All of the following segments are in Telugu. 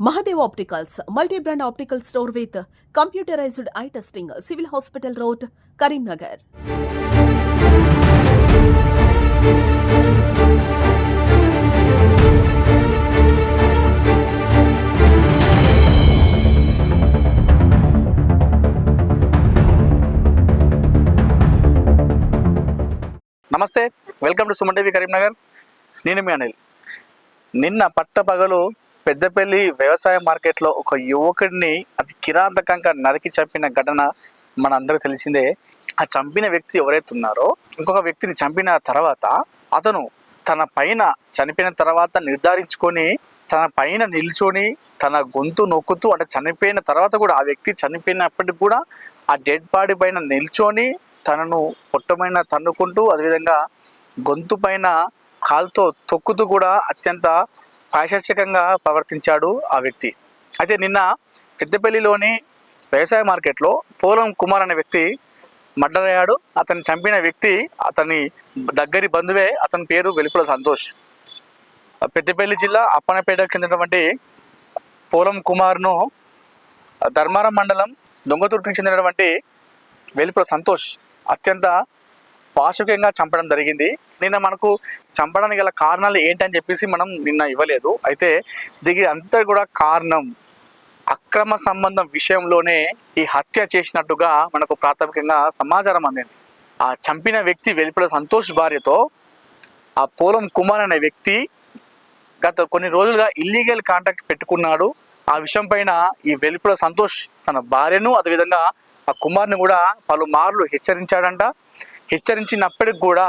Mahadev opticals multi brand optical store with computerised eye testing civil hospital road Karimnagar నమస్తే welcome to Suman TV Karimnagar. నేను మీ అనిల్. నిన్న పట్టపగలు పెద్దపల్లి వ్యవసాయ మార్కెట్లో ఒక యువకుడిని అతి కిరాతకంగా నరికి చంపిన ఘటన మన తెలిసిందే. ఆ చంపిన వ్యక్తి ఎవరైతే ఉన్నారో ఇంకొక వ్యక్తిని చంపిన తర్వాత అతను తన పైన చనిపోయిన తర్వాత నిర్ధారించుకొని తన పైన నిల్చొని తన గొంతు నొక్కుతూ అంటే చనిపోయిన తర్వాత కూడా ఆ వ్యక్తి చనిపోయినప్పటికి కూడా ఆ డెడ్ బాడీ పైన నిల్చొని తనను పొట్టమైన తన్నుకుంటూ అదేవిధంగా గొంతు పైన కాల్తో తొక్కుతూ కూడా అత్యంత పాశస్యకంగా ప్రవర్తించాడు ఆ వ్యక్తి. అయితే నిన్న పెద్దపల్లిలోని వ్యవసాయ మార్కెట్లో పోలం కుమార్ అనే వ్యక్తి మర్డర్ అతన్ని చంపిన వ్యక్తి అతని దగ్గరి బంధువే అతని పేరు వెలుపుల సంతోష్. పెద్దపల్లి జిల్లా అప్పనపేటకు చెందినటువంటి పోలం కుమార్ను ధర్మారం మండలం దొంగతుర్తికి చెందినటువంటి వెలుపుల సంతోష్ అత్యంత పాశవికంగా చంపడం జరిగింది. నిన్న మనకు చంపడానికి గల కారణాలు ఏంటని చెప్పేసి మనం నిన్న ఇవ్వలేదు. అయితే దీనికి అంతా కూడా కారణం అక్రమ సంబంధం విషయంలోనే ఈ హత్య చేసినట్టుగా మనకు ప్రాథమికంగా సమాచారం అందింది. ఆ చంపిన వ్యక్తి వెలుపల సంతోష్ భార్యతో ఆ పోలం కుమార్ అనే వ్యక్తి గత కొన్ని రోజులుగా ఇల్లీగల్ కాంటాక్ట్ పెట్టుకున్నాడు. ఆ విషయం పైన ఈ వెలుపుల సంతోష్ తన భార్యను అదేవిధంగా ఆ కుమార్ని కూడా పలుమార్లు హెచ్చరించాడంట. హెచ్చరించినప్పటికి కూడా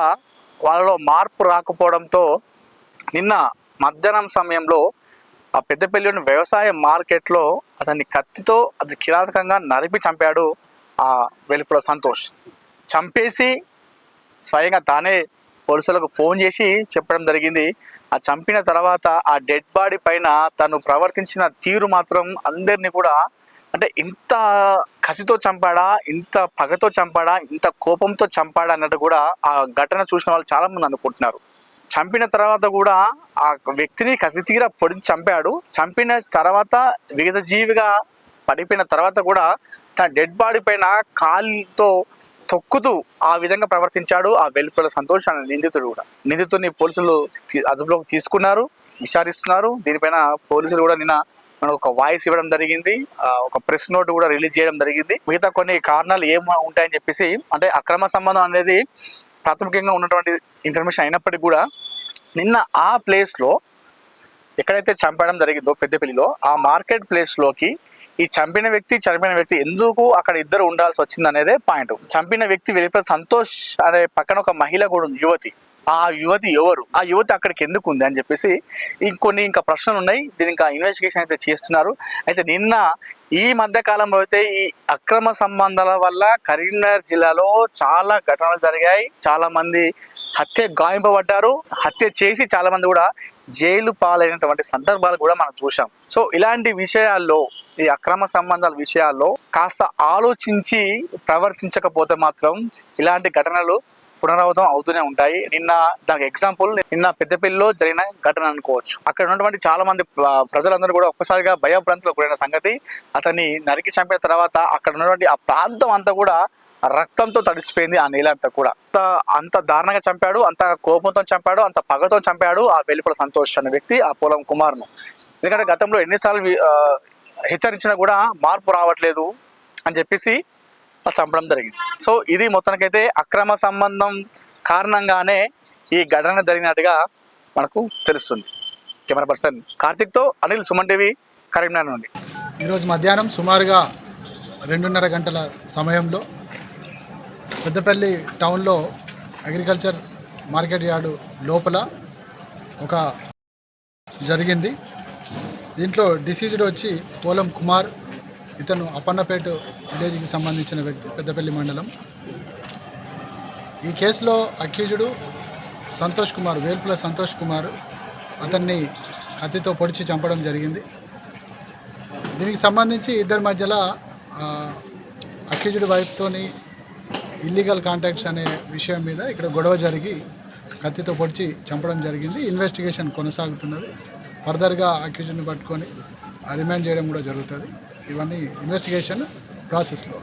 వాళ్ళలో మార్పు రాకపోవడంతో నిన్న మధ్యాహ్నం సమయంలో ఆ పెద్దపల్లిలోని వ్యవసాయ మార్కెట్లో అతన్ని కత్తితో అది కిరాతకంగా నరిపి చంపాడు ఆ వెలుపుల సంతోష్. చంపేసి స్వయంగా తానే పోలీసులకు ఫోన్ చేసి చెప్పడం జరిగింది. ఆ చంపిన తర్వాత ఆ డెడ్ బాడీ పైన తను ప్రవర్తించిన తీరు మాత్రం అందరినీ కూడా అంటే ఇంత కసితో చంపాడా ఇంత పగతో చంపాడా ఇంత కోపంతో చంపాడా అన్నట్టు కూడా ఆ ఘటన చూసిన వాళ్ళు చాలా మంది అనుకుంటున్నారు. చంపిన తర్వాత కూడా ఆ వ్యక్తిని కసి తీర పొడి చంపాడు. చంపిన తర్వాత విగత జీవిగా పడిపోయిన తర్వాత కూడా తన డెడ్ బాడీ పైన కాలుతో తొక్కుతూ ఆ విధంగా ప్రవర్తించాడు. ఆ వెలుపల సంతోషాన్ని నిందితుడు కూడా. నిందితుడిని పోలీసులు అదుపులోకి తీసుకున్నారు విచారిస్తున్నారు. దీనిపైన పోలీసులు కూడా నిన్న మనకు ఒక వాయిస్ ఇవ్వడం జరిగింది. ఒక ప్రెస్ నోట్ కూడా రిలీజ్ చేయడం జరిగింది. మిగతా కొన్ని కారణాలు ఏం ఉంటాయని చెప్పేసి అంటే అక్రమ సంబంధం అనేది ప్రాథమికంగా ఉన్నటువంటి ఇన్ఫర్మేషన్ అయినప్పటికీ కూడా నిన్న ఆ ప్లేస్లో ఎక్కడైతే చంపడం జరిగిందో పెద్దపల్లిలో ఆ మార్కెట్ ప్లేస్లోకి ఈ చంపిన వ్యక్తి చనిపోయిన వ్యక్తి ఎందుకు అక్కడ ఇద్దరు ఉండాల్సి వచ్చింది అనేదే పాయింట్. చంపిన వ్యక్తి వెళ్ళిపోయిన సంతోష్ అనే పక్కన ఒక మహిళ కూడా ఉంది యువతి. ఆ యువతి ఎవరు? ఆ యువతి అక్కడికి ఎందుకు ఉంది అని చెప్పేసి ఇంకొన్ని ఇంకా ప్రశ్నలు ఉన్నాయి. దీని ఇంకా ఇన్వెస్టిగేషన్ అయితే చేస్తున్నారు. అయితే నిన్న ఈ మధ్య కాలంలో అయితే ఈ అక్రమ సంబంధాల వల్ల కరీంనగర్ జిల్లాలో చాలా ఘటనలు జరిగాయి. చాలా మంది హత్య గాయింపబడ్డారు హత్య చేసి చాలా మంది కూడా జైలు పాలైనటువంటి సందర్భాలు కూడా మనం చూసాం సో ఇలాంటి విషయాల్లో ఈ అక్రమ సంబంధాల విషయాల్లో కాస్త ఆలోచించి ప్రవర్తించకపోతే మాత్రం ఇలాంటి ఘటనలు పునరావృతం అవుతూనే ఉంటాయి. నిన్న దానికి ఎగ్జాంపుల్ నిన్న పెద్దపల్లిలో జరిగిన ఘటన అనుకోవచ్చు. అక్కడ ఉన్నటువంటి చాలా మంది ప్రజలందరూ కూడా ఒక్కసారిగా భయభ్రాంతులకు గురైన సంగతి అతన్ని నరికి చంపిన తర్వాత అక్కడ ఉన్నటువంటి ఆ ప్రాంతం అంతా కూడా రక్తంతో తడిసిపోయింది ఆ నేల అంతా కూడా. అంత అంత దారుణంగా చంపాడు అంత కోపంతో చంపాడు అంత పగతో చంపాడు ఆ వెలుపల సంతోష్ అనే వ్యక్తి ఆ పొలం కుమార్ను ఎందుకంటే గతంలో ఎన్నిసార్లు హెచ్చరించినా కూడా మార్పు రావట్లేదు అని చెప్పేసి చంపడం జరిగింది. సో ఇది మొత్తానికైతే అక్రమ సంబంధం కారణంగానే ఈ ఘటన జరిగినట్టుగా మనకు తెలుస్తుంది. కెమెరా పర్సన్ కార్తిక్తో అనిల్ సుమన్ టీవీ కరీంనగర్ నుండి. ఈరోజు మధ్యాహ్నం సుమారుగా రెండున్నర గంటల సమయంలో పెద్దపల్లి టౌన్లో అగ్రికల్చర్ మార్కెట్ యార్డు లోపల ఒక జరిగింది. దీంట్లో డిసీజ్డ్ వచ్చి పోలం కుమార్ ఇతను అప్పన్నపేట విలేజ్కి సంబంధించిన వ్యక్తి పెద్దపల్లి మండలం. ఈ కేసులో అక్యూజుడు సంతోష్ కుమార్ వేల్పుల సంతోష్ కుమార్ అతన్ని కత్తితో పొడిచి చంపడం జరిగింది. దీనికి సంబంధించి ఇద్దరి మధ్యలో అక్యూజుడి వైపుతోని ఇల్లీగల్ కాంటాక్ట్స్ అనే విషయం మీద ఇక్కడ గొడవ జరిగి కత్తితో పొడిచి చంపడం జరిగింది. ఇన్వెస్టిగేషన్ కొనసాగుతున్నది. ఫర్దర్గా అక్యూజ్డ్ని పట్టుకొని రిమాండ్ చేయడం కూడా జరుగుతుంది. ఇవన్నీ ఇన్వెస్టిగేషన్ ప్రాసెస్లో